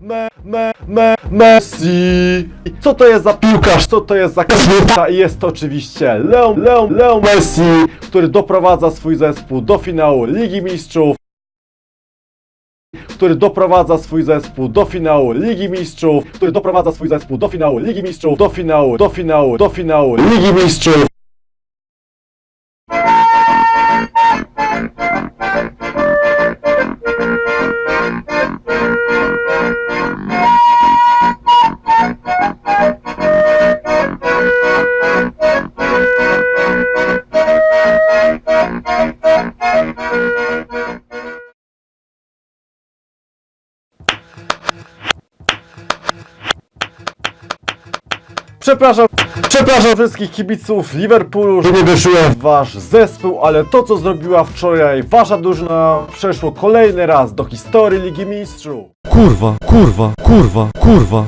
Me, me, me, Messi! Co to jest za piłkarz? Co to jest za kapitan? I jest to oczywiście Leo, Leo, Leo Messi, który doprowadza swój zespół do finału Ligi Mistrzów. Który doprowadza swój zespół do finału Ligi Mistrzów, który doprowadza swój zespół do finału Ligi Mistrzów, do finału, do finału, do finału Ligi Mistrzów. Przepraszam, przepraszam wszystkich kibiców Liverpoolu, że nie wyszyłem wasz zespół, ale to co zrobiła wczoraj wasza drużyna przeszło kolejny raz do historii Ligi Mistrzów. Kurwa, kurwa, kurwa, kurwa.